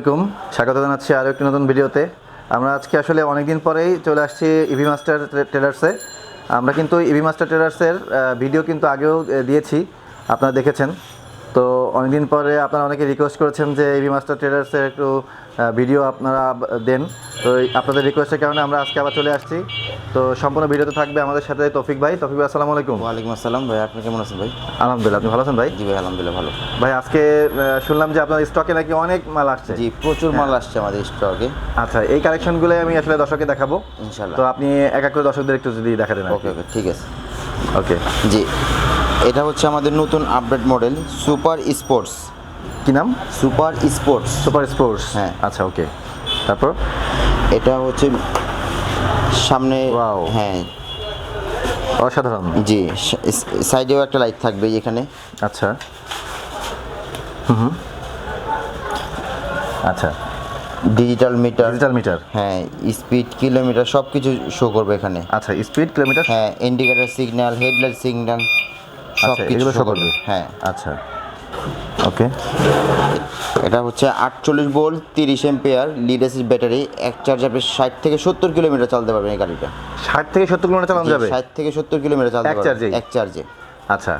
আলাইকুম। স্বাগত জানাচ্ছি আরও একটি নতুন ভিডিওতে। আমরা আজকে আসলে অনেকদিন পরেই চলে আসছি ইভি মাস্টার ট্রেলার্সে। আমরা কিন্তু ইভি মাস্টার ট্রেলার্সের ভিডিও কিন্তু আগেও দিয়েছি। আপনারা দেখেছেন। তো অনেকদিন পরে আপনারা অনেকে রিকোয়েস্ট করেছেন যে ইভি মাস্টার ট্রেলার্সের একটু ভিডিও আপনারা দেন। তো আপনাদের রিকোয়েস্টের কারণে আমরা আজকে আবার চলে আসছি। তো সম্পূর্ণ ভিডিওতে থাকবে আমাদের সাথে তৌফিক ভাই। তৌফিক ভাই আসসালামু আলাইকুম। ওয়ালাইকুম আসসালাম ভাই আপনি কেমন আছেন ভাই? আলহামদুলিল্লাহ আপনি ভালো আছেন ভাই? জি ভাই আলহামদুলিল্লাহ ভালো। ভাই আজকে শুনলাম যে আপনার স্টকে নাকি অনেক মাল আসছে। জি প্রচুর মাল আসছে আমাদের স্টকে আচ্ছা এই কালেকশনগুলো আমি আসলে দর্শককে দেখাবো। ইনশাল্লাহ তো আপনি এক এক করে দর্শকদের একটু যদি দেখা দেন ওকে ওকে ঠিক আছে। ওকে জি এটা হচ্ছে আমাদের নতুন আপডেট মডেল সুপার স্পোর্টস কি নাম? Super sports. Super sports? হ্যাঁ। আচ্ছা ওকে। তারপর? এটা হচ্ছে সামনে. হ্যাঁ। অসাধারণ। জি সাইডেও একটা লাইট থাকবে এখানে। আচ্ছা। হুম। আচ্ছা। Digital meter. Digital meter. হ্যাঁ স্পিড কিলোমিটার সব কিছু শো করবে এখানে। আচ্ছা স্পিড কিলোমিটার? হ্যাঁ ইন্ডিকেটর সিগন্যাল হেডলাইট সিগন্যাল সব আচ্ছা, কিছু শো করবে? হ্যাঁ। আচ্ছা। ওকে। এটা হচ্ছে আটচল্লিশ ভোল্ট তিরিশ এম্পিয়ার লিডেসিস ব্যাটারি এক চার্জ আপনি ষাট থেকে সত্তর কিলোমিটার চালতে পারবেন এই গাড়িটা। ষাট থেকে সত্তর কিলোমিটার চালানো যাবে? ষাট থেকে সত্তর কিলোমিটার চালাতে এক চার্জে এক চার্জে আচ্ছা।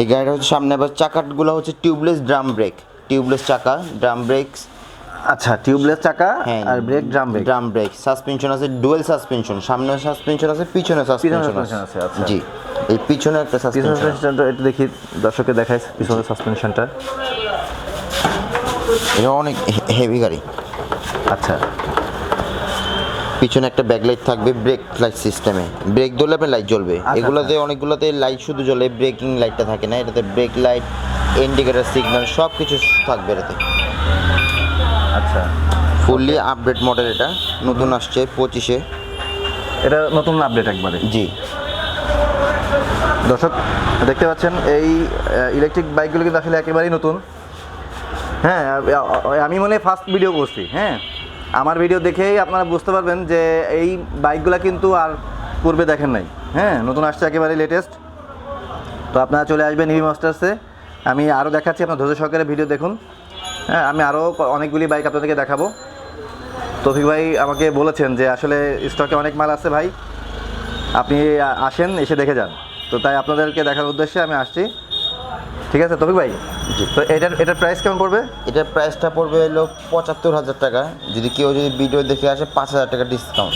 এই গাড়িটা হচ্ছে সামনে আবার চাকাগুলো হচ্ছে টিউবলেস ড্রাম ব্রেক টিউবলেস চাকা ড্রাম ব্রেকস আচ্ছা টিউবলেস চাকা হ্যাঁ আর brake drum brake drum brake suspension আছে ডুয়েল সাসপেনশন সামনে সাসপেনশন আছে পিছনে সাসপেনশন আছে, আচ্ছা। জি এই পিছনে একটা সাসপেনশনটা একটু দেখি দর্শককে দেখাই পিছনের সাসপেনশনটা এটা অনেক হেভি গাড়ি। আচ্ছা। পিছনে একটা ব্যাকলাইট থাকবে ব্রেক লাইট সিস্টেমে ব্রেক ধরলে আপনার লাইট জ্বলবে। আচ্ছা, এগুলোতে অনেকগুলোতে লাইট শুধু জ্বলে ব্রেকিং লাইটটা থাকে না এটাতে ব্রেক লাইট ইন্ডিকেটার সিগন্যাল সব কিছু থাকবে এটাতে। আচ্ছা। ফুললি আপডেট মডেল এটা নতুন আসছে পঁচিশে। এটা নতুন আপডেট একবারে? জি। দর্শক দেখতে পাচ্ছেন এই ইলেকট্রিক বাইকগুলো কিন্তু আসলে একেবারেই নতুন। হ্যাঁ আমি মনে ফার্স্ট ভিডিও করছি হ্যাঁ? আমার ভিডিও দেখেই আপনারা বুঝতে পারবেন যে এই বাইকগুলো কিন্তু আর পূর্বে দেখেন নাই হ্যাঁ? নতুন আসছে একেবারে লেটেস্ট তো আপনারা চলে আসবেন ইভি মাস্টার্সে আমি আরও দেখাচ্ছি আপনার ধৈর্য সহকারে ভিডিও দেখুন। হ্যাঁ আমি আরও অনেকগুলি বাইক আপনাদেরকে দেখাবো। তৌফিক ভাই আমাকে বলেছেন যে আসলে স্টকে অনেক মাল আছে ভাই। আপনি আসেন এসে দেখে যান। তো তাই আপনাদেরকে দেখার উদ্দেশ্যে আমি আসছি। ঠিক আছে তৌফিক ভাই? তো এটার এটার প্রাইস কেমন পড়বে? এটার প্রাইসটা পড়বে হলো পঁচাত্তর হাজার টাকা। যদি কেউ যদি ভিডিও দেখে আসে পাঁচ হাজার টাকা ডিসকাউন্ট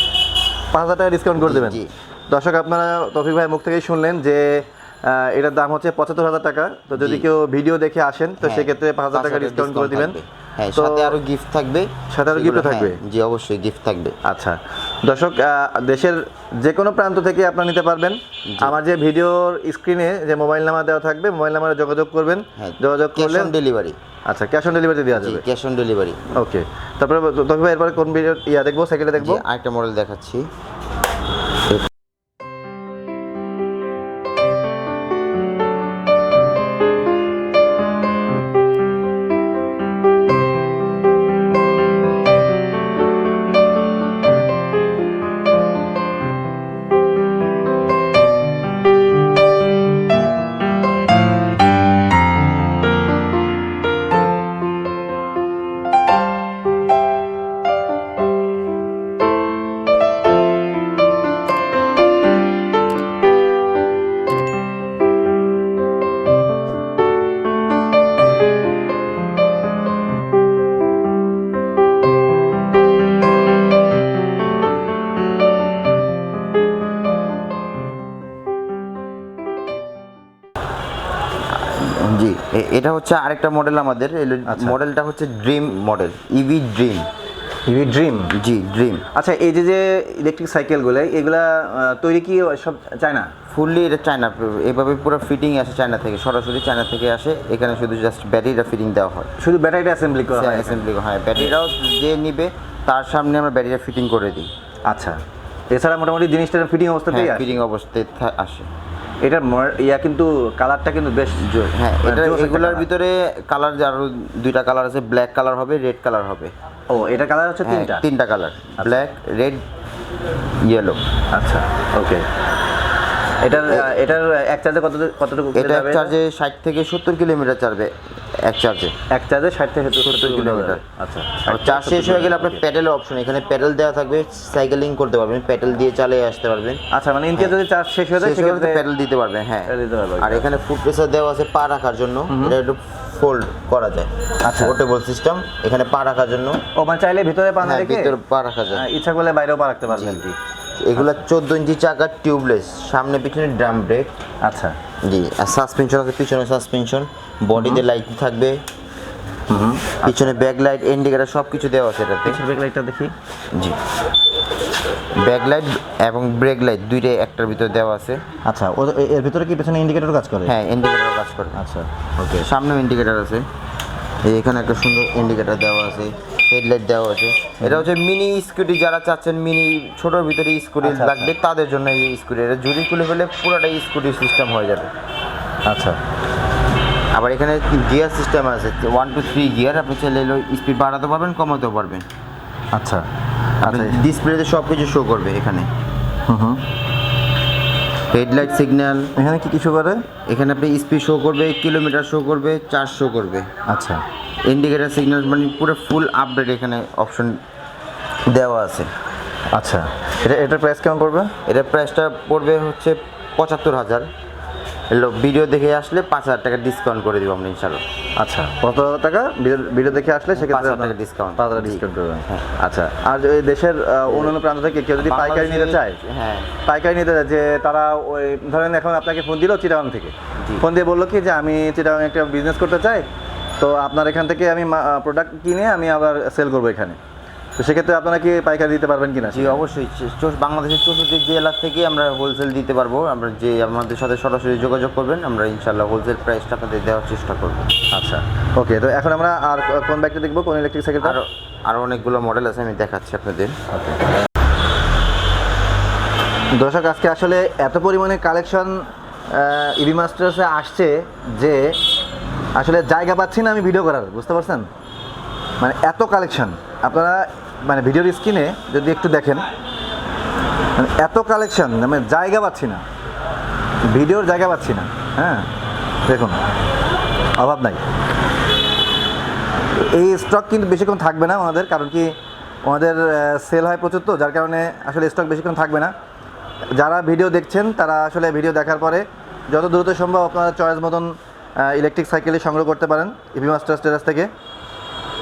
পাঁচ হাজার টাকা ডিসকাউন্ট করে দেবেন। জি। দর্শক আপনারা তৌফিক ভাই মুখ থেকেই শুনলেন যে এটার দাম হচ্ছে পঁচাত্তর হাজার টাকা। তো যদি কেউ ভিডিও দেখে আসেন তো হ্যাঁ, সেক্ষেত্রে পাঁচ হাজার টাকা ডিসকাউন্ট করে দিবেন। হ্যাঁ সাথে আরও গিফট থাকবে। সাথে আরও সেগুলো- gift থাকবে? হ্যাঁ, জি অবশ্যই গিফট থাকবে। আচ্ছা। দর্শক দেশের যে কোনো প্রান্ত থেকে আপনারা নিতে পারবেন। আমার যে ভিডিওর স্ক্রিনে যে মোবাইল নাম্বার দেওয়া থাকবে মোবাইল নাম্বারে যোগাযোগ করবেন। হ্যাঁ যোগাযোগ করলে ডেলিভারি আচ্ছা ক্যাশ অন ডেলিভারি দেওয়া যাবে। ক্যাশ অন ডেলিভারি ওকে তারপরে তবে এরপরে কোন ভিডিও ইয়া দেখব সাইকেলে দেখব? আরেকটা মডেল দেখাচ্ছি। এটা হচ্ছে আরেকটা মডেল আমাদের। আচ্ছা। মডেলটা হচ্ছে dream model EV dream EV dream জি ড্রিম আচ্ছা এই যে যে ইলেকট্রিক সাইকেলগুলো এগুলা তৈরি কি সব চায়না ফুললি এটা চায়না এভাবে পুরো ফিটিং আসে চায়না থেকে সরাসরি চায়না থেকে আসে এখানে শুধু জাস্ট ব্যাটারিটা ফিটিং দেওয়া হয়। শুধু ব্যাটারিটা অ্যাসেম্বলি করা হয়? অ্যাসেম্বলি হয়। ব্যাটারিটাও যে নিবে তার সামনে আমরা ব্যাটারিটা ফিটিং করে দিই। আচ্ছা। এছাড়া মোটামুটি জিনিসটা ফিটিং অবস্থাতেই হ্যাঁ ফিটিং অবস্থায় থা- আসে। এটার ম- ইয়া কিন্তু কালারটা কিন্তু বেশ জোর। হ্যাঁ মানে এটা এগুলোর ভিতরে কালার যার দুইটা কালার আছে ব্ল্যাক কালার হবে রেড কালার হবে। ও এটা কালার হচ্ছে হ্যাঁ তিনটা? তিনটা কালার ব্ল্যাক রেড ইয়েলো আচ্ছা ওকে এটার এটার এক চার্জে কত কতটুকু এটা এক চার্জে ষাট থেকে সত্তর কিলোমিটার চালবে এক চার্জে এক চার্জে ষাট থেকে সত্তর কিলোমিটার। আচ্ছা চার্জ শেষ হয়ে গেলে আপনার প্যাডেলের অপশন এখানে প্যাডেল দেওয়া থাকবে সাইকেলিং করতে পারবেন প্যাডেল দিয়ে চালিয়ে আসতে পারবেন। আচ্ছা মানে ইনকেস যদি চার্জ শেষ হয়ে যায় সেক্ষেত্রে প্যাডেল দিতে পারবেন হ্যাঁ। আর এখানে ফুড প্রেসার দেওয়া আছে পা রাখার জন্য এটা একটু ফোল্ড করা যায়। আচ্ছা। পোর্টেবল সিস্টেম এখানে পা রাখার জন্য। ও মানে চাইলে ভিতরে পা না হ্যাঁ রেখে ভিতরে পা রাখা যায়। ইচ্ছা করলে বাইরেও পা রাখতে পারবেন। এগুলা চোদ্দ ইঞ্চি চাকার টিউবলেস সামনে পিছনে ড্রাম ব্রেক আচ্ছা। জি আর সাসপেনশন আছে পিছনে সাসপেনশন বডিতে লাইট থাকবে। পিছনে ব্যাক লাইট ইন্ডিকেটার সব কিছু দেওয়া আছে এটাতে। পিছের ব্রেক লাইটটা দেখি। জি। ব্যাক লাইট এবং ব্রেক লাইট দুইটাই একটার ভিতরে দেওয়া আছে। আচ্ছা ও এর ভিতরে কি পেছনে ইন্ডিকেটর কাজ করে? হ্যাঁ ইন্ডিকেটার কাজ করে। আচ্ছা ওকে সামনেও ইন্ডিকেটার আছে। এই এখানে একটা সুন্দর ইন্ডিকেটার দেওয়া আছে। হেডলাইট দেওয়া আছে এটা হচ্ছে মিনি স্কুটি যারা চাচ্ছেন মিনি ছোটোর ভিতরে স্কুটি আচ্ছা, লাগবে তাদের জন্য এই স্কুটি। এটা জুড়ি খুলে ফেলে পুরোটাই স্কুটি সিস্টেম হয়ে যাবে। আচ্ছা। আবার এখানে গিয়ার সিস্টেম আছে? ওয়ান টু থ্রি গিয়ার আপনি চাইলে স্পিড বাড়াতে পারবেন কমাতেও পারবেন। আচ্ছা। আচ্ছা। ডিসপ্লেতে সব কিছু শো করবে এখানে। হুম হুম। হেডলাইট সিগন্যাল এখানে কি কিছু করে? এখানে আপনি স্পিড শো করবে কিলোমিটার শো করবে চার্জ শো করবে। আচ্ছা। ইন্ডিকেটার সিগন্যাল মানে পুরো ফুল আপডেট এখানে অপশন দেওয়া আছে। আচ্ছা এটা এটার প্রাইস কেমন পড়বে? এটার প্রাইসটা পড়বে হচ্ছে পঁচাত্তর হাজার। ভিডিও দেখে আসলে পাঁচ হাজার টাকা ডিসকাউন্ট করে দিব আমরা ইনশাল্লাহ আচ্ছা কত টাকা ভিডিও- দেখে আসলে সেক্ষেত্রে হাজার টাকা discount। পাঁচ হাজার ডিসকাউন্ট করবেন। আচ্ছা আর এই দেশের অন্যান্য প্রান্ত থেকে কেউ যদি পাইকারি নিতে চায় হ্যাঁ। পাইকারি নিতে চায় যে তারা ওই ধরেন এখন আপনাকে ফোন দিল চিটাগাং থেকে। ফোন দিয়ে বলল কি যে আমি চিটাগাং একটা বিজনেস করতে চাই তো আপনার এখান থেকে আমি প্রোডাক্ট কিনে আমি আবার সেল করব এখানে। তো সেক্ষেত্রে আপনারা কি পাইকারি দিতে পারবেন কিনা? জি অবশ্যই। বাংলাদেশের চৌষট্টি জেলা থেকে আমরা হোলসেল দিতে পারব। আমরা যে আমাদের সাথে সরাসরি যোগাযোগ করবেন আমরা ইনশাল্লাহ হোলসেল প্রাইসটা আপনাদের দেওয়ার চেষ্টা করব। আচ্ছা। ওকে তো এখন আমরা আর কোন বাইকটা দেখব? কোন ইলেকট্রিক সাইকেলটা আরও আরও অনেকগুলো মডেল আছে আমি দেখাচ্ছি আপনাদের। দর্শক আজকে আসলে এত পরিমাণে কালেকশন ইভি মাস্টার্সে আসছে যে আসলে জায়গা পাচ্ছি না আমি ভিডিও করার, বুঝতে পারছেন? মানে এত কালেকশন আপনারা মানে ভিডিওর স্ক্রিনে যদি একটু দেখেন মানে এত কালেকশন মানে জায়গা পাচ্ছি না। ভিডিওর জায়গা পাচ্ছি না। হ্যাঁ দেখুন, অভাব নাই। এই স্টক কিন্তু বেশিক্ষণ থাকবে না আমাদের, কারণ কি আমাদের সেল হয় প্রচুর তো, যার কারণে আসলে স্টক বেশিক্ষণ থাকবে না। যারা ভিডিও দেখছেন, তারা আসলে ভিডিও দেখার পরে যত দ্রুত সম্ভব আপনারা চয়েস মতন ইলেকট্রিক সাইকেলই সংগ্রহ করতে পারেন ইভি মাস্টার স্টেটাস থেকে।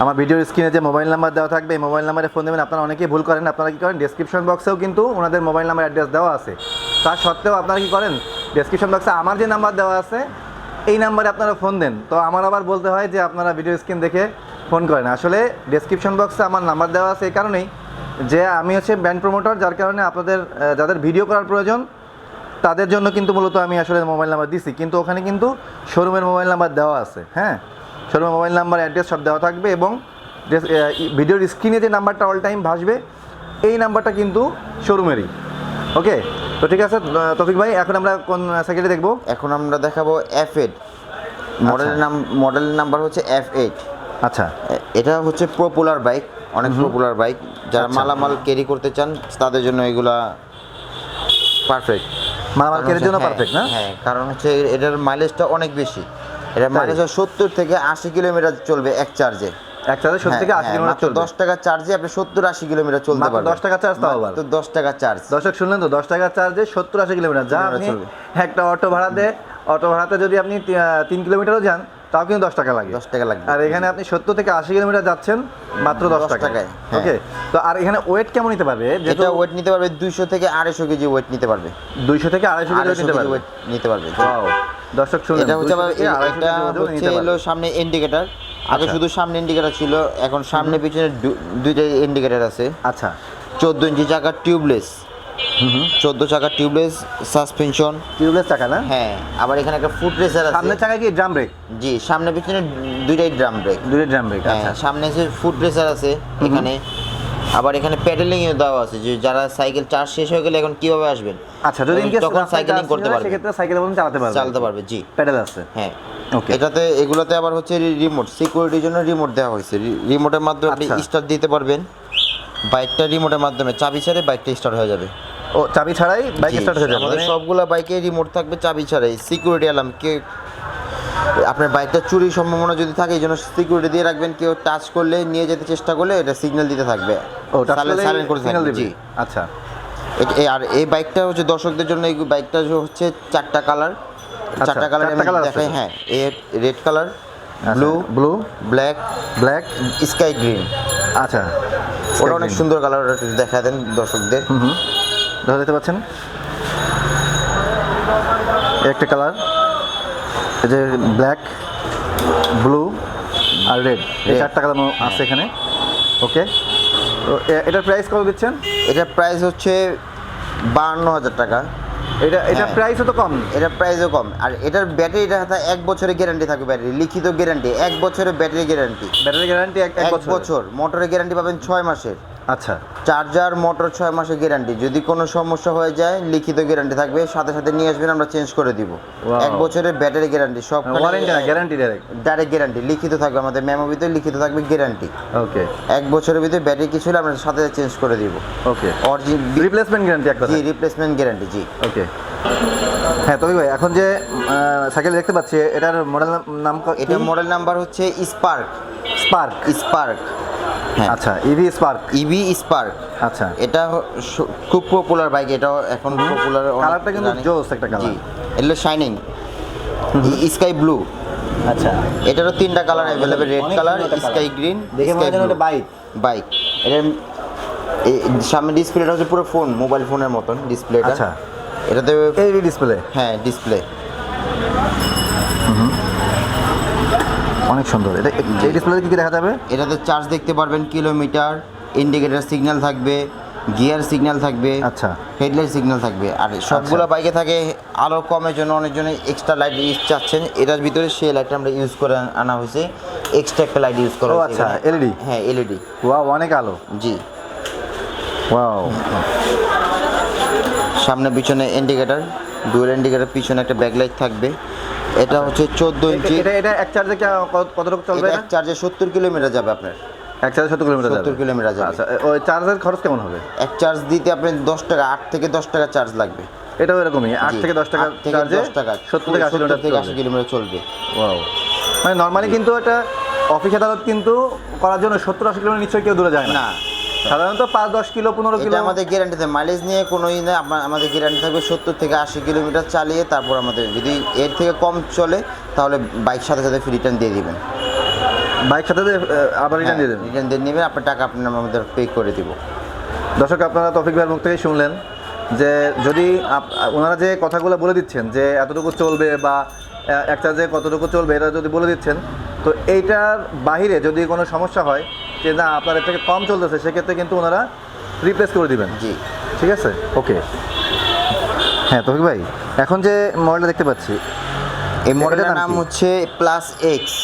আমার ভিডিওর স্ক্রিনে যে মোবাইল নাম্বার দেওয়া থাকবে, এই মোবাইল নাম্বারে ফোন দেবেন। আপনারা অনেকেই ভুল করেন, আপনারা কী করেন? ডেসক্রিপশন বক্সেও কিন্তু ওনাদের মোবাইল নাম্বার অ্যাড্রেস দেওয়া আছে। তার সত্ত্বেও আপনারা কী করেন? ডেসক্রিপশন বক্সে আমার যে নাম্বার দেওয়া আছে, এই নাম্বারে আপনারা ফোন দেন। তো আমার আবার বলতে হয় যে আপনারা ভিডিও স্ক্রিন দেখে ফোন করেন। আসলে ডেসক্রিপশন বক্সে আমার নাম্বার দেওয়া আছে এই কারণেই যে আমি হচ্ছে ব্যান্ড প্রমোটার যার কারণে আপনাদের যাদের ভিডিও করার প্রয়োজন তাদের জন্য কিন্তু মূলত আমি আসলে মোবাইল নাম্বার দিছি। কিন্তু ওখানে কিন্তু শোরুমের মোবাইল নাম্বার দেওয়া আছে হ্যাঁ? শোরুমের মোবাইল নাম্বার অ্যাড্রেস সব দেওয়া থাকবে এবং ভিডিওর স্ক্রিনে যে নাম্বারটা অল টাইম ভাসবে এই নাম্বারটা কিন্তু শোরুমেরই ওকে তো ঠিক আছে তৌফিক ভাই এখন আমরা কোন সাইকেলে দেখব? এখন আমরা দেখাবো এফ এইট মডেলের নাম মডেলের নাম্বার হচ্ছে এফ এইট আচ্ছা। এটা হচ্ছে পপুলার বাইক অনেক পপুলার বাইক যারা আচ্ছা। মালামাল ক্যারি করতে চান তাদের জন্য এগুলা পারফেক্ট জন্য পারফেক্ট না? হ্যাঁ কারণ হচ্ছে এটার মাইলেজটা অনেক বেশি। এটা মাইলেজ সত্তর থেকে আশি কিলোমিটার চলবে এক চার্জে এক চার্জে সত্তর থেকে আশি কিলোমিটার চলবে। দশ টাকা চার্জে আপনি সত্তর আশি কিলোমিটার চলতে পারবেন। 10 টাকা চার্জ তাও আবার। তো দশ টাকা চার্জ দর্শক শুনলেন তো? দশ টাকা চার্জে সত্তর আশি কিলোমিটার যা আপনি একটা অটো ভাড়াতে অটো ভাড়াতে যদি আপনি তিন কিলোমিটারও যান তাও কিন্তু দশ টাকা লাগে। দশ টাকা লাগবে। আর এখানে আপনি সত্তর থেকে আশি কিলোমিটার যাচ্ছেন মাত্র দশ 10 টাকায়। টাকায়, হ্যাঁ। ওকে তো আর এখানে ওয়েট কেমন নিতে পারবে? এটা ওয়েট নিতে পারবে দুইশো থেকে আড়াইশো কেজি ওয়েট নিতে পারবে। দুইশো থেকে আড়াইশো নিতে কেজি পারবে? ওয়েট নিতে পারবে। দর্শক শুনলেন এটা হচ্ছে 200 আবার থেকে এ- 250 এটা হচ্ছে হলো সামনে ইন্ডিকেটর আগে আচ্ছা। শুধু সামনে ইন্ডিকেটর ছিল এখন সামনে পিছনে দু- দুইটাই ইন্ডিকেটর আছে। আচ্ছা। চোদ্দ ইঞ্চি চাকার টিউবলেস চোদ্দ চাকার টিউবলেস সাসপেনশন টিউবলেস চাকা না? হ্যাঁ আবার এখানে একটা ফুট রেসার আছে। সামনের চাকায় কি ড্রাম ব্রেক জি সামনে পিছনে দুইটাই ড্রাম ব্রেক দুইটাই ড্রাম ব্রেক হ্যাঁ আচ্ছা। সামনে আছে ফুট রেসার আছে এখানে। আবার এখানে প্যাডেলিং এও দেওয়া আছে যে যারা সাইকেল চার্জ শেষ হয়ে গেলে এখন কীভাবে আসবেন? আচ্ছা যদি ইনকেস তখন সাইকেলিং করতে পারবে সেক্ষেত্রে সাইকেল বলুন চালাতে পারবে চালাতে পারবে জি। প্যাডেল আছে। হ্যাঁ। ওকে এটাতে এগুলোতে আবার হচ্ছে রিমোট সিকিউরিটির জন্য রিমোট দেওয়া হয়েছে। রিমোটের মাধ্যমে আপনি আচ্ছা। স্টার্ট দিতে পারবেন। বাইকটা রিমোটের মাধ্যমে চাবি ছেড়ে বাইকটা স্টার্ট হয়ে যাবে। ও চাবি ছাড়াই বাইক স্টার্ট হয়ে যাবে। আমাদের সবগুলা বাইকে রিমোট থাকবে চাবি ছাড়াই। সিকিউরিটি অ্যালার্ম কে আপনার বাইকটা চুরির সম্ভাবনা যদি থাকে এই জন্য সিকিউরিটি দিয়ে রাখবেন। কেউ টাচ করলে নিয়ে যেতে চেষ্টা করলে এটা সিগন্যাল দিতে থাকবে। ও silent করে সিগন্যাল দিবে। জি। আচ্ছা। আর এই বাইকটা হচ্ছে দর্শকদের জন্য এই বাইকটা হচ্ছে চারটা কালার চারটা কালার দেখাই হ্যাঁ এ red colour blue blue black black sky green আচ্ছা ওটা অনেক সুন্দর কালার দেখা দেন দর্শকদের। দেখা দেখতে পাচ্ছেন? একটা কালার এই যে ব্ল্যাক ব্লু আর রেড। এই. চারটা কালার আছে এখানে। ওকে তো এটার প্রাইস কত দিচ্ছেন? এটার প্রাইস হচ্ছে বাহান্ন হাজার টাকা। এটা এটা হ্যাঁ। প্রাইসও তো কম। এটার প্রাইসও কম। আর এটার ব্যাটারিটা হাতে এক বছরের গ্যারান্টি থাকবে ব্যাটারি লিখিত গ্যারান্টি এক বছরের ব্যাটারি গ্যারান্টি ব্যাটারি গ্যারান্টি এক বছর। মোটরের গ্যারান্টি পাবেন ছয় মাসের। আচ্ছা। চার্জার মোটর ছয় মাসের গ্যারান্টি। যদি কোনো সমস্যা হয়ে যায় লিখিত গ্যারান্টি থাকবে। সাথে সাথে নিয়ে আসবেন আমরা চেঞ্জ করে দিব. এক বছরের ব্যাটারি গ্যারান্টি সব গ্যারান্টি ডাইরেক্ট গ্যারান্টি লিখিত থাকবে। আমাদের মেমো ভিতরে লিখিত থাকবে গ্যারান্টি ওকে এক বছরের ভিতরে ব্যাটারি কিছু হলে আমরা সাথে চেঞ্জ করে দিব। ওকে অরিজিন রিপ্লেসমেন্ট গ্যারান্টি এক কথা জি রিপ্লেসমেন্ট গ্যারান্টি জি। ওকে হ্যাঁ তবে ভাই এখন যে সাইকেল দেখতে পাচ্ছি এটার মডেল নাম এটা মডেল নাম্বার হচ্ছে স্পার্ক স্পার্ক স্পার্ক হ্যাঁ। আচ্ছা ইভি স্পার্ক ইভি স্পার্ক আচ্ছা। এটা খুব পপুলার বাইক এটাও এখন পপুলার কালারটা কিন্তু জোস একটা কালার এটা শাইনিং স্কাই ব্লু আচ্ছা। এটারও তিনটা colour available red colour sky. Green দেখে মনে হয় বাইক বাইক এটার এ- সামনে ডিসপ্লেটা হচ্ছে পুরো ফোন মোবাইল ফোনের মতন ডিসপ্লেটা আচ্ছা। এটাতে এই ডিসপ্লে হ্যাঁ ডিসপ্লে অনেক সুন্দর। এটা এই ডিসপ্লেতে কি কি দেখা যাবে? এটাতে চার্জ দেখতে পারবেন কিলোমিটার ইন্ডিকেটর সিগন্যাল থাকবে গিয়ার সিগন্যাল থাকবে আচ্ছা। হেডলাইট সিগন্যাল থাকবে। আর সবগুলো বাইকে থাকে আলো কমের জন্য অনেকজনে এক্সট্রা লাইট ইউজ চাচ্ছেন। এটার ভিতরে সেই লাইটটা আমরা ইউজ করে আনা হয়েছে। এক্সট্রা একটা লাইট ইউজ করা আচ্ছা, এখানে। LED? হ্যাঁ এলইডি ওয়াও অনেক আলো। জি। ওয়াও সামনে পিছনে ইন্ডিকেটর ডুয়েল ইন্ডিকেটর পিছনে একটা ব্যাকলাইট থাকবে। এটা হচ্ছে চোদ্দ ইঞ্চি। এটা এটা এক চার্জে কতটুকু চলবে এক চার্জে সত্তর কিলোমিটার যাবে আপনার। এক চার্জে সত্তর কিলোমিটার 70 কিলোমিটার যাবে। আচ্ছা ওই চার্জের খরচ কেমন হবে? এক চার্জ দিতে আপনি দশ টাকা আট থেকে দশ টাকা চার্জ লাগবে। এটাও এরকমই আট থেকে দশ টাকা চার্জে দশ টাকা সত্তর থেকে আশি কিলোমিটার থেকে আশি চলবে। কিলোমিটার চলবে। ওয়াও। মানে নর্মালি কিন্তু এটা অফিস আদালত কিন্তু করার জন্য সত্তর আশি কিলোমিটার নিশ্চয়ই কেউ দূরে যায় না। না সাধারণত পাঁচ দশ কিলো পনেরো কিলো। আমাদের গ্যারান্টিতে মাইলেজ নিয়ে কোনোই না আপনার আমাদের গ্যারান্টি থাকবে সত্তর থেকে আশি কিলোমিটার চালিয়ে তারপর আমাদের যদি এর থেকে কম চলে তাহলে বাইক সাথে সাথে ফ্রি রিটার্ন দিয়ে দিবেন। বাইক সাথে আবার রিটার্ন দিয়ে দেবেন? রিটার্ন দিয়ে নেবেন আপনার টাকা আপনার আমাদের পে করে দিব। দর্শক আপনারা তফিক ভাইয়ের মুখ থেকেই শুনলেন যে যদি ওনারা যে কথাগুলো বলে দিচ্ছেন যে এতটুকু চলবে বা একটা যে কতটুকু চলবে এটা যদি বলে দিচ্ছেন তো এইটার বাহিরে যদি কোনো সমস্যা হয় যে না আপনার এর থেকে কম চলতেছে সেক্ষেত্রে কিন্তু ওনারা রিপ্লেস করে দিবেন। জি। ঠিক আছে? ওকে হ্যাঁ তফিক ভাই এখন যে মডেলটা দেখতে পাচ্ছি এই মডেলের নাম হচ্ছে plus X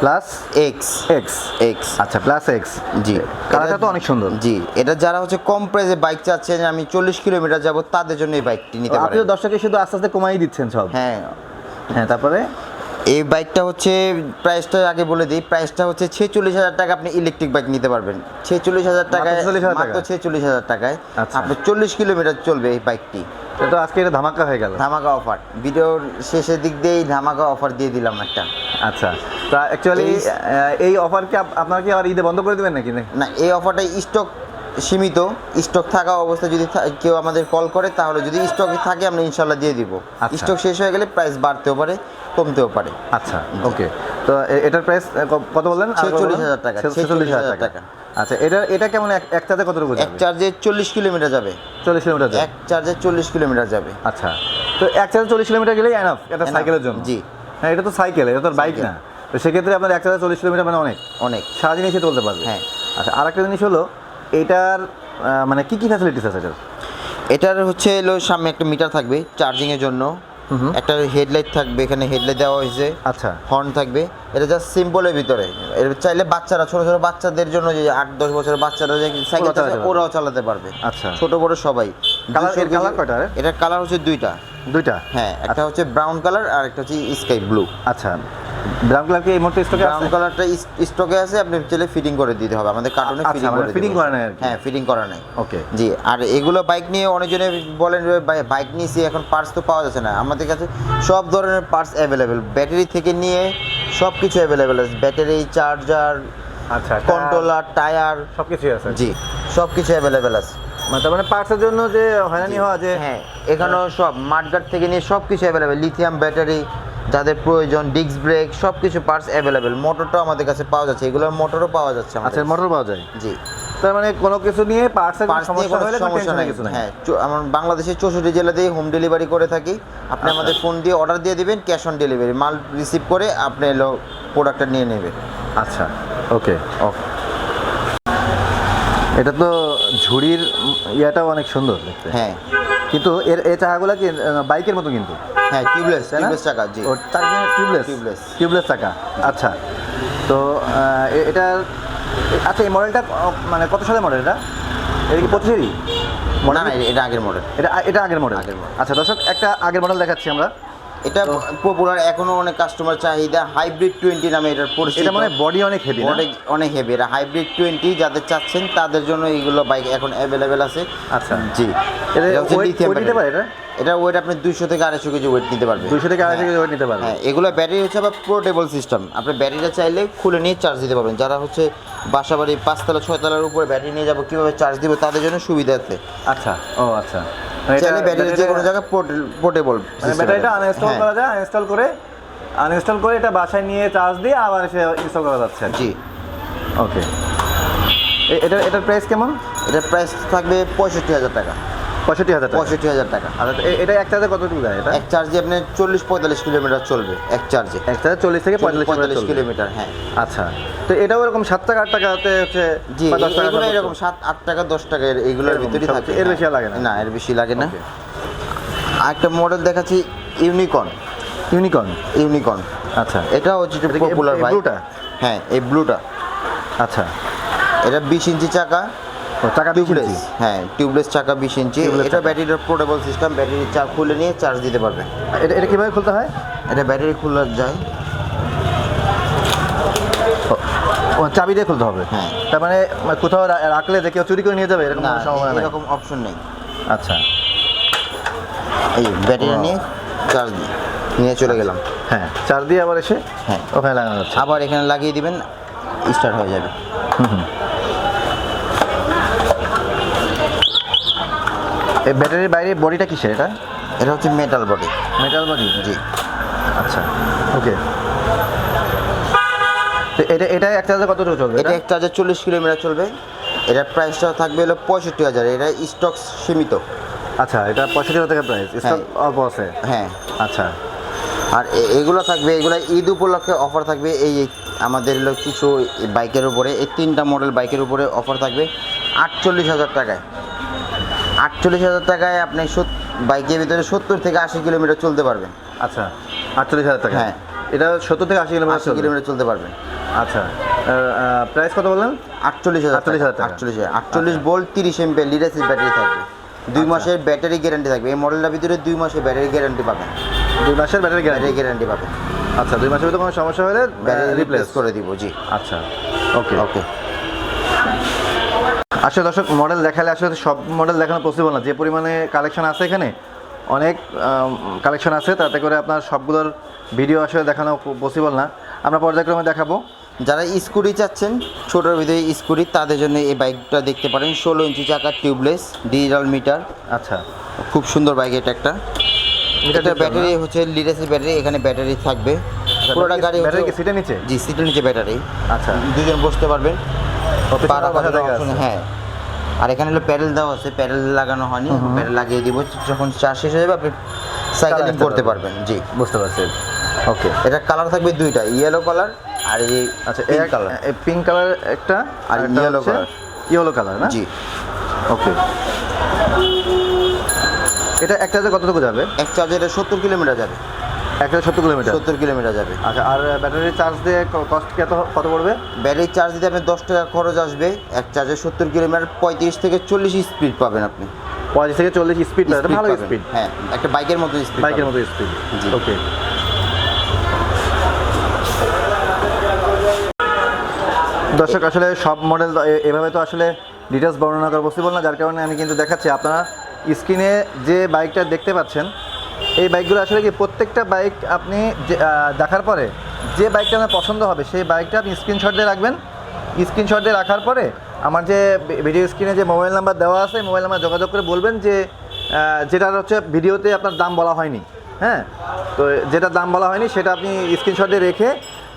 plus X X X আচ্ছা প্লাস এক্স জি। কালারটা তো অনেক সুন্দর। জি এটা যারা হচ্ছে কম প্রাইসে বাইক চাচ্ছেন আমি চল্লিশ কিলোমিটার যাব তাদের জন্য এই বাইকটি নিতে আপনি পারেন। দর্শকে শুধু আস্তে আস্তে কমাই দিচ্ছেন সব। হ্যাঁ। হ্যাঁ তারপরে? এই বাইকটা হচ্ছে প্রাইসটা আগে বলে দিই প্রাইসটা হচ্ছে ছেচল্লিশ হাজার টাকা আপনি ইলেকট্রিক বাইক নিতে পারবেন। ছেচল্লিশ হাজার টাকায় 46,000 টাকা? মাত্র ছেচল্লিশ হাজার টাকায় আচ্ছা। আপনি চল্লিশ কিলোমিটার চলবে এই বাইকটি এটা তো আজকে এটা ধামাকা হয়ে গেল। ধামাকা অফার ভিডিওর শেষের দিক দিয়েই ধামাকা অফার দিয়ে দিলাম একটা। আচ্ছা। তা অ্যাকচুয়ালি এই- অফার কি আপ- আপনারা কি আর ঈদে বন্ধ করে দেবেন নাকি? না এই অফারটা স্টক সীমিত। স্টক থাকা অবস্থায় যদি কেউ আমাদের কল করে তাহলে যদি স্টক থাকে আমরা ইনশাল্লাহ দিয়ে দিব। আচ্ছা। স্টক শেষ হয়ে গেলে প্রাইস বাড়তেও পারে। কমতেও পারে। আচ্ছা ওকে। তো এটার প্রাইস কত বললেন? বলুন। 46,000 টাকা, ছে- 46,000 46,000 টাকা। আচ্ছা এটা এটা কেমন এক চার্জে কতটুকু এক চার্জে চল্লিশ কিলোমিটার যাবে। চল্লিশ কিলোমিটার এক চার্জে চল্লিশ কিলোমিটার যাবে। আচ্ছা তো এক চার্জে চল্লিশ কিলোমিটার গেলেই এনাফ এটা সাইকেলের জন্য। জি। হ্যাঁ এটা তো সাইকেল এটা তো বাইক না। তো সেক্ষেত্রে আপনার এক চার্জে চল্লিশ কিলোমিটার মানে অনেক। অনেক। সারাদিন এসে চলতে পারবে। হ্যাঁ। আচ্ছা আর একটা জিনিস হলো এটার মানে কি কি ফ্যাসিলিটিস আছে এটার? এটার হচ্ছে এলো সামনে একটা মিটার থাকবে চার্জিং এর জন্য। একটা হেডলাইট থাকবে এখানে হেডলাইট দেওয়া হয়েছে। আচ্ছা। হর্ন থাকবে। এটা জাস্ট সিম্পলের ভিতরে। এর চাইলে বাচ্চারা ছোট ছোট বাচ্চাদের জন্য যে আট দশ বছরের বাচ্চারা যে সাইকেল চালাতে ওরাও চালাতে পারবে। আচ্ছা। ছোট বড় সবাই। কালার কালার কয়টা এটা এটার কালার হচ্ছে দুইটা। দুইটা? হ্যাঁ একটা হচ্ছে ব্রাউন কালার আর একটা হচ্ছে স্কাই ব্লু আচ্ছা। ব্রাউন কালার কি এই মুহূর্তে স্টকে ব্রাউন কালারটা স্টকে আছে আপনি চাইলে ফিটিং করে দিতে হবে। আমাদের কার্টুনে আচ্ছা, ফিটিং মানে করে fitting দিতে করা। নাই হ্যাঁ ফিটিং করা নাই। ওকে জি আর এগুলো বাইক নিয়ে অনেকজনে বলেন বাইক নিয়েছি এখন পার্টস তো পাওয়া যাচ্ছে না। আমাদের কাছে সব ধরনের পার্টস অ্যাভেলেবেল ব্যাটারি থেকে নিয়ে সব কিছু অ্যাভেলেবেল আছে। ব্যাটারি চার্জার আচ্ছা কন্ট্রোলার টায়ার সব কিছুই আছে। জি সব কিছু অ্যাভেলেবেল আছে। মানে তার মানে পার্টসের জন্য যে হয়রানি হওয়া যে হ্যাঁ এখানেও সব মাঠগাট থেকে নিয়ে সব কিছু অ্যাভেলেবেল লিথিয়াম ব্যাটারি যাদের প্রয়োজন ডিস্ক ব্রেক সব কিছু পার্টস অ্যাভেলেবেল মোটরটাও আমাদের কাছে পাওয়া যাচ্ছে। এগুলোর মোটরও পাওয়া যাচ্ছে আচ্ছা মোটর পাওয়া যায়? জি। তার মানে কোনো কিছু নিয়ে পার্টসের সমস্যা হলে সমস্যা নাই। কিছু হ্যাঁ আমার বাংলাদেশের চৌষট্টি জেলাতেই হোম ডেলিভারি করে থাকি। আপনি আমাদের ফোন দিয়ে অর্ডার দিয়ে দিবেন ক্যাশ অন ডেলিভারি মাল রিসিভ করে আপনি এলো প্রোডাক্টটা নিয়ে নেবেন। আচ্ছা ওকে ওকে এটা তো ঝুড়ির ইয়াটাও অনেক সুন্দর দেখতে। হ্যাঁ। কিন্তু এর এই চাকাগুলো কি বাইকের মতো কিন্তু? হ্যাঁ টিউবলেস? টিউবলেস চাকা জি। ও টিউবলেস টিউবলেস টিউবলেস চাকা। আচ্ছা। তো এটা আচ্ছা এই মডেলটা মানে কত সালের মডেল এটা? এটা কি পঁচিশেরই? না না এটা আগের মডেল এটা এটা আগের মডেল আগের মডেল আচ্ছা দর্শক একটা আগের মডেল দেখাচ্ছি আমরা। এটা পপুলার এখনও অনেক কাস্টমার চাহিদা হাইব্রিড টোয়েন্টি নামে এটার পরিচিত। এটা মানে বডি অনেক হেভি অনেক অনেক হেভি এটা হাইব্রিড টোয়েন্টি যাদের চাচ্ছেন তাদের জন্য এইগুলো বাইক এখন অ্যাভেলেবেল আছে। আচ্ছা। জি। এটা এটা হচ্ছে। পারে ওয়েট আপনি দুইশো থেকে আড়াইশো কেজি ওয়েট নিতে পারবে দুইশো থেকে আড়াইশো কেজি weight নিতে পারবে হ্যাঁ এগুলো ব্যাটারি হচ্ছে আবার পোর্টেবল সিস্টেম আপনি ব্যাটারিটা চাইলে খুলে নিয়ে চার্জ দিতে পারবেন। যারা হচ্ছে বাসা বাড়ি পাঁচতলা ছয়তলার উপরে ব্যাটারি নিয়ে যাব কীভাবে চার্জ দিব তাদের জন্য সুবিধার্থে আচ্ছা। ও আচ্ছা। চাইলে ব্যাটারি যে কোনো জায়গায় পোর্টেবল মানে ব্যাটারিটা আনইনস্টল করা যায় আনইনস্টল করে আনইনস্টল করে এটা বাসায় নিয়ে চার্জ দিয়ে আবার এসে ইনস্টল করা যাচ্ছে। জি। ওকে এটা এটার প্রাইস কেমন? এটার প্রাইস থাকবে পঁয়ষট্টি হাজার টাকা। পঁয়ষট্টি হাজার পঁয়ষট্টি হাজার টাকা। তো এটা এক চার্জে কতটুকু যায় এটা? এক চার্জে আপনি চল্লিশ পঁয়তাল্লিশ কিলোমিটার চলবে এক চার্জে। এক চার্জে চল্লিশ থেকে পঁয়তাল্লিশ পঁয়তাল্লিশ কিলোমিটার হ্যাঁ। আচ্ছা তো এটাও এরকম সাত টাকা আট টাকাতে হচ্ছে জি এগুলো এরকম সাত আট টাকা দশ টাকা এইগুলোর ভিতরেই থাকে এর বেশি আর লাগে না? না এর বেশি লাগে না। Okay. আরেকটা মডেল দেখাচ্ছি ইউনিকর্ন ইউনিকর্ন ইউনিকর্ন আচ্ছা। এটা হচ্ছে পপুলার বাইক ব্লুটা? হ্যাঁ এই ব্লুটা আচ্ছা। এটা বিশ ইঞ্চি চাকা বিশ টিউবলেস। হ্যাঁ টিউবলেস চাকা বিশ ইঞ্চি। এটা চাকা। ব্যাটারির পোর্টেবল সিস্টেম ব্যাটারি চা খুলে নিয়ে চার্জ দিতে পারবে। এটা এটা কীভাবে খুলতে হয়? এটা ব্যাটারি খোলা যায়। ও চাবি দিয়ে খুলতে হবে? হ্যাঁ। তার মানে মানে কোথাও রাখলে যে কেউ চুরি করে নিয়ে যাবে এরকম না সম্ভাবনা এরকম অপশন নেই। আচ্ছা। এই ব্যাটারি নিয়ে চার্জ দিই নিয়ে চলে গেলাম। হ্যাঁ চার দিয়ে আবার এসে হ্যাঁ। ওখানে লাগানো আবার এখানে লাগিয়ে দিবেন স্টার্ট হয়ে যাবে। এই ব্যাটারির বাইরে বডিটা কিসের এটা? এটা হচ্ছে মেটাল বডি মেটাল বডি জি। আচ্ছা ওকে তো এটা এটা এক চার্জে কতটুকু চলবে এটা এক চার্জে চল্লিশ কিলোমিটার চলবে। এটার প্রাইসটা থাকবে হলো পঁয়ষট্টি হাজার। এটা স্টক সীমিত। আচ্ছা এটা পঁয়ষট্টি হাজার টাকা প্রাইস স্টক অল্প আছে। হ্যাঁ। আচ্ছা। আর এগুলো থাকবে এগুলো ঈদ উপলক্ষে অফার থাকবে। এই আমাদের কিছু বাইকের উপরে এই তিনটা মডেল বাইকের উপরে অফার থাকবে আটচল্লিশ হাজার টাকায়। আটচল্লিশ হাজার টাকায় আপনি বাইকের ভিতরে সত্তর থেকে আশি কিলোমিটার চলতে পারবেন। আচ্ছা আটচল্লিশ হাজার টাকা? হ্যাঁ। এটা সত্তর থেকে আশি কিলোমিটার আশি কিলোমিটার চলতে পারবেন। আচ্ছা প্রাইস কত বললেন? আটচল্লিশ হাজার 48,000 টাকা। আটচল্লিশ হাজার। আটচল্লিশ ভোল্ট তিরিশ এমপি লিডাসিস ব্যাটারি থাকবে। দুই আচ্ছা। মাসের ব্যাটারি গ্যারান্টি থাকবে। এই মডেলটার ভিতরে দুই মাসের ব্যাটারি গ্যারান্টি পাবেন। দুই মাসের ব্যাটারি গ্যারান্টি গ্যারান্টি পাবেন। আচ্ছা দুই মাসের ভিতরে কোনো সমস্যা হলে রিপ্লেস করে দিব জি। আচ্ছা ওকে ওকে আসলে দর্শক মডেল দেখালে আসলে সব মডেল দেখানো পসিবল না। যে পরিমাণে কালেকশন আছে এখানে অনেক কালেকশন আছে তাতে করে আপনার সবগুলোর ভিডিও আসলে দেখানো পসিবল না। আমরা পর্যায়ক্রমে দেখাবো। যারা স্কুটি চাচ্ছেন ছোটোর ভিতরে স্কুটি তাদের জন্য এই বাইকটা দেখতে পারেন। ষোলো ইঞ্চি চাকা টিউবলেস ডিজিটাল মিটার আচ্ছা। খুব সুন্দর বাইক এটা একটা। এটা ব্যাটারি হচ্ছে লিডাসের ব্যাটারি এখানে ব্যাটারি থাকবে। পুরোটা গাড়ি সিটের নিচে? জি সিটের নিচে ব্যাটারি আচ্ছা। দুজন বসতে পারবেন। ও, পিছনে পা রাখার বসার জায়গা option, আছে। হ্যাঁ আর এখানে হলো প্যাডেল দেওয়া আছে প্যাডেল লাগানো হয়নি প্যাডেল লাগিয়ে দিব যখন চার্জ শেষ হয়ে যাবে আপনি সাইকেলিং করতে পারবেন। জি। বুঝতে পারছি। ওকে এটা কালার থাকবে দুইটা ইয়েলো কালার আর এই আচ্ছা এই কালার পিঙ্ক কালার একটা আর yellow color। ইয়েলো কালার না? জি। ওকে। এটা একটা যে কতটুকু যাবে? এক চার্জে এটা সত্তর কিলোমিটার যাবে। একটা সত্তর কিলোমিটার। সত্তর কিলোমিটার যাবে। আচ্ছা আর ব্যাটারি চার্জ দিয়ে কস্ট কত কত পড়বে? ব্যাটারি চার্জ দিতে আপনি দশ টাকা খরচ আসবে। এক চার্জে সত্তর কিলোমিটার পঁয়ত্রিশ থেকে চল্লিশ স্পিড পাবেন আপনি। পঁয়ত্রিশ থেকে চল্লিশ স্পিড ভালো স্পিড হ্যাঁ একটা বাইকের মতো স্পিড বাইকের মতো স্পিড ওকে দর্শক আসলে সব মডেল এভাবে তো আসলে ডিটেলস বর্ণনা করা পসিবল না। যার কারণে আমি কিন্তু দেখাচ্ছি আপনারা স্ক্রিনে যে বাইকটা দেখতে পাচ্ছেন এই বাইকগুলো আসলে কি প্রত্যেকটা বাইক আপনি যে- দেখার পরে যে বাইকটা আপনার পছন্দ হবে সেই বাইকটা আপনি স্ক্রিনশট দিয়ে রাখবেন। স্ক্রিনশট দিয়ে রাখার পরে আমার যে ভিডিও স্ক্রিনে যে মোবাইল নাম্বার দেওয়া আছে মোবাইল নাম্বার যোগাযোগ করে বলবেন যে যেটার হচ্ছে ভিডিওতে আপনার দাম বলা হয়নি। হ্যাঁ? তো যেটা দাম বলা হয়নি সেটা আপনি স্ক্রিনশট দিয়ে রেখে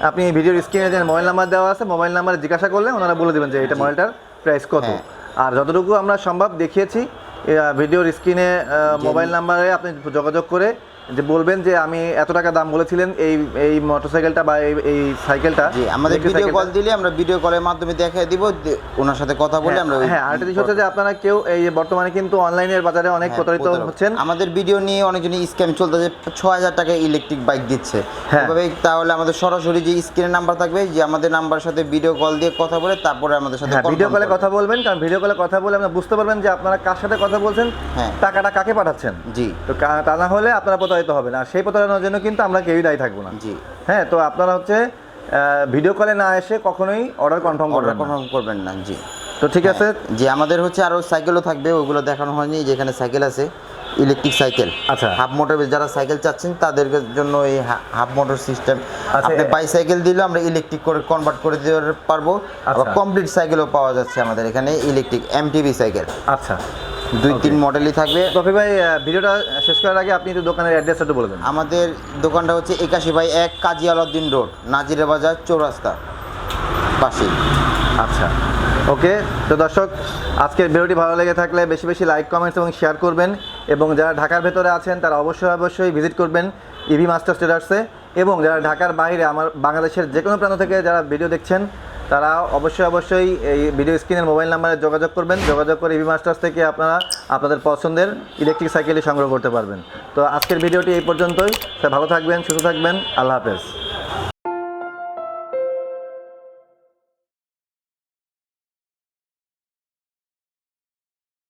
আপনি ভিডিওর স্ক্রিনে যে মোবাইল নাম্বার দেওয়া আছে মোবাইল নাম্বারে জিজ্ঞাসা করলে ওনারা বলে দেবেন যে এটা মোবাইলটার প্রাইস কত? হ্যাঁ। আর যতটুকু আমরা সম্ভব দেখিয়েছি ভিডিওর স্ক্রিনে মোবাইল নাম্বারে আপনি যোগাযোগ করে যে বলবেন যে আমি এত টাকা দাম বলেছিলেন এই এই মোটরসাইকেলটা বা এই এই সাইকেলটা জি আমাদের ভিডিও কল দিলে আমরা ভিডিও কলের মাধ্যমে দেখিয়ে দিব ওনার সাথে কথা বলে হ্যাঁ, আমরা হ্যাঁ আরেকটা জিনিস হচ্ছে যে আপনারা কেউ এই বর্তমানে কিন্তু অনলাইনের বাজারে অনেক হ্যাঁ, প্রতারিত হচ্ছেন। আমাদের ভিডিও নিয়ে অনেকজন স্ক্যাম চলতেছে ছ হাজার টাকা ইলেকট্রিক বাইক দিচ্ছে। হ্যাঁ। এভাবে তাহলে আমাদের সরাসরি যে স্ক্রিনের নাম্বার থাকবে যে আমাদের নাম্বার সাথে ভিডিও কল দিয়ে কথা বলে তারপরে আমাদের সাথে হ্যাঁ ভিডিও কলে কথা বলবেন কারণ ভিডিও কলে কথা বলে আপনারা বুঝতে পারবেন যে আপনারা কার সাথে কথা বলছেন হ্যাঁ। টাকাটা কাকে পাঠাচ্ছেন। জি। তো তা না হলে আপনারা প্রতারিত হবেন আর সেই প্রতারণার জন্য কিন্তু আমরা কেউই দায়ী থাকব না। জি। হ্যাঁ তো আপনারা হচ্ছে ভিডিও কলে না এসে কখনোই অর্ডার কনফার্ম করবেন কনফার্ম করবেন না জি। তো ঠিক আছে। যে আমাদের হচ্ছে আরও সাইকেলও থাকবে ওগুলো দেখানো হয়নি যেখানে সাইকেল আছে ইলেকট্রিক সাইকেল আচ্ছা। হাফ মোটর যারা সাইকেল চাচ্ছেন তাদের জন্য এই হাফ মোটর সিস্টেম আপনি বাইসাইকেল দিলেও আমরা ইলেকট্রিক করে কনভার্ট করে দিতে পারব। আবার আচ্ছা। কমপ্লিট সাইকেলও পাওয়া যাচ্ছে আমাদের এখানে ইলেকট্রিক এমটিভি সাইকেল আচ্ছা। দুই তিন মডেলই থাকবে। তফি ভাই ভিডিওটা শেষ করার আগে আপনি একটু দোকানের অ্যাড্রেসটা একটু বলবেন আমাদের দোকানটা হচ্ছে একাশি বাই এক কাজী আলাউদ্দিন রোড নাজিরা বাজার চৌরাস্তা পাশেই। আচ্ছা। ওকে তো দর্শক আজকের ভিডিওটি ভালো লেগে থাকলে বেশি বেশি লাইক কমেন্টস এবং শেয়ার করবেন এবং যারা ঢাকার ভেতরে আছেন তারা অবশ্যই অবশ্যই ভিজিট করবেন ইভি মাস্টার ট্রেডার্সে এবং যারা ঢাকার বাইরে আমার বাংলাদেশের যে কোনো প্রান্ত থেকে যারা ভিডিও দেখছেন তারা অবশ্যই অবশ্যই এই ভিডিও স্ক্রিনের মোবাইল নাম্বারে যোগাযোগ করবেন। যোগাযোগ করে ইভি মাস্টার্স থেকে আপনারা আপনাদের পছন্দের ইলেকট্রিক সাইকেলই সংগ্রহ করতে পারবেন। তো আজকের ভিডিওটি এই পর্যন্তই। ভালো থাকবেন, সুস্থ থাকবেন। আল্লাহ হাফেজ।